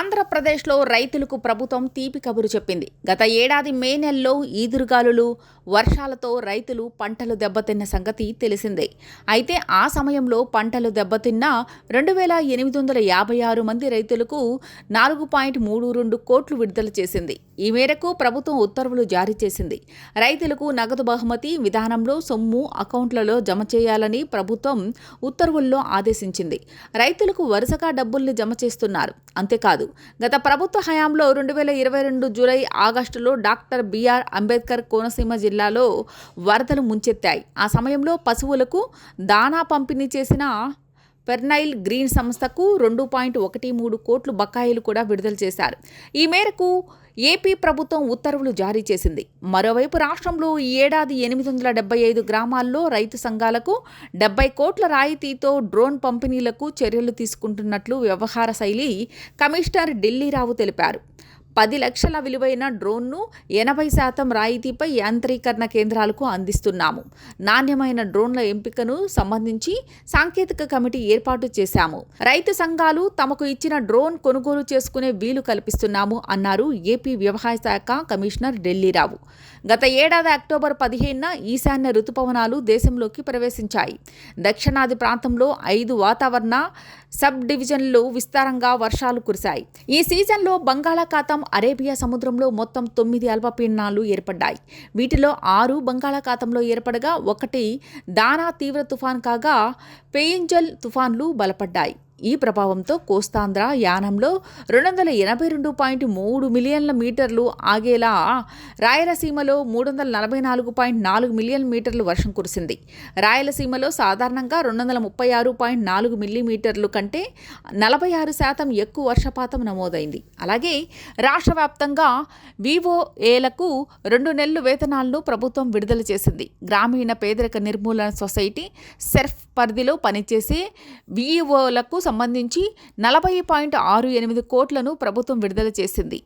ఆంధ్రప్రదేశ్లో రైతులకు ప్రభుత్వం తీపి కబురు చెప్పింది. గత ఏడాది మే నెలలో ఈదురుగాలులు వర్షాలతో రైతులు పంటలు దెబ్బతిన్న సంగతి తెలిసిందే. అయితే ఆ సమయంలో పంటలు దెబ్బతిన్న రెండు వేల ఎనిమిది వందల యాభై ఆరు మంది రైతులకు నాలుగు పాయింట్ మూడు రెండు కోట్లు విడుదల చేసింది. ఈ మేరకు ప్రభుత్వం ఉత్తర్వులు జారీ చేసింది. రైతులకు నగదు బహుమతి విధానంలో సొమ్ము అకౌంట్లలో జమ చేయాలని ప్రభుత్వం ఉత్తర్వుల్లో ఆదేశించింది. రైతులకు వరుసగా డబ్బుల్ని జమ చేస్తున్నారు. అంతేకాదు గత ప్రభుత్వ హయాంలో రెండు వేల ఇరవై రెండు జూలై ఆగస్టులో డాక్టర్ బిఆర్ అంబేద్కర్ కోనసీమ జిల్లాలో వరదలు ముంచెత్తాయి. ఆ సమయంలో పశువులకు దానా పంపిణీ చేసిన పెర్నైల్ గ్రీన్ సంస్థకు రెండు పాయింట్ ఒకటి మూడు కోట్లు బకాయిలు కూడా విడుదల చేశారు. ఈ మేరకు ఏపీ ప్రభుత్వం ఉత్తర్వులు జారీ చేసింది. మరోవైపు రాష్ట్రంలో ఈ ఏడాది ఎనిమిది వందల డెబ్బై ఐదు గ్రామాల్లో రైతు సంఘాలకు డెబ్బై కోట్ల రాయితీతో డ్రోన్ పంపిణీలకు చర్యలు తీసుకుంటున్నట్లు వ్యవహార శైలి కమిషనర్ ఢిల్లీరావు తెలిపారు. పది లక్షల విలువైన డ్రోన్ను ఎనభై శాతం రాయితీపై యాంత్రీకరణ కేంద్రాలకు అందిస్తున్నాము. నాణ్యమైన డ్రోన్ల ఎంపికను సంబంధించి సాంకేతిక కమిటీ ఏర్పాటు చేశాము. రైతు సంఘాలు తమకు ఇచ్చిన డ్రోన్ కొనుగోలు చేసుకునే వీలు కల్పిస్తున్నాము అన్నారు ఏపీ వ్యవసాయ శాఖ కమిషనర్ ఢిల్లీరావు గత ఏడాది అక్టోబర్ పదిహేనున ఈశాన్య రుతుపవనాలు దేశంలోకి ప్రవేశించాయి. దక్షిణాది ప్రాంతంలో ఐదు వాతావరణ సబ్ డివిజన్లు విస్తారంగా వర్షాలు కురిశాయి. ఈ సీజన్లో బంగాళాఖాతం అరేబియా సముద్రంలో మొత్తం తొమ్మిది అల్పపీడనాలు ఏర్పడ్డాయి. వీటిలో ఆరు బంగాళాఖాతంలో ఏర్పడగా ఒకటి దానా తీవ్ర తుఫాన్ కాగా పేయింజల్ తుఫాన్లు బలపడ్డాయి. ఈ ప్రభావంతో కోస్తాంధ్ర యానంలో రెండు వందల ఎనభై రెండు పాయింట్ మూడు మిలియన్ల మీటర్లు ఆగేలా రాయలసీమలో మూడు వందల నలభై నాలుగు పాయింట్ నాలుగు మిలియన్ మీటర్లు వర్షం కురిసింది. రాయలసీమలో సాధారణంగా రెండు వందల ముప్పై ఆరు పాయింట్ నాలుగు మిల్లీమీటర్లు కంటే నలభై ఆరు శాతం ఎక్కువ వర్షపాతం నమోదైంది. అలాగే రాష్ట్ర వ్యాప్తంగా వివోఏలకు రెండు నెలలు వేతనాలను ప్రభుత్వం విడుదల చేసింది. గ్రామీణ పేదరిక నిర్మూలన సొసైటీ సెర్ఫ్ పరిధిలో పనిచేసే విఈఓలకు సంబంధించి నలభై పాయింట్ ఆరు ఎనిమిది కోట్లను ప్రభుత్వం విడుదల చేసింది.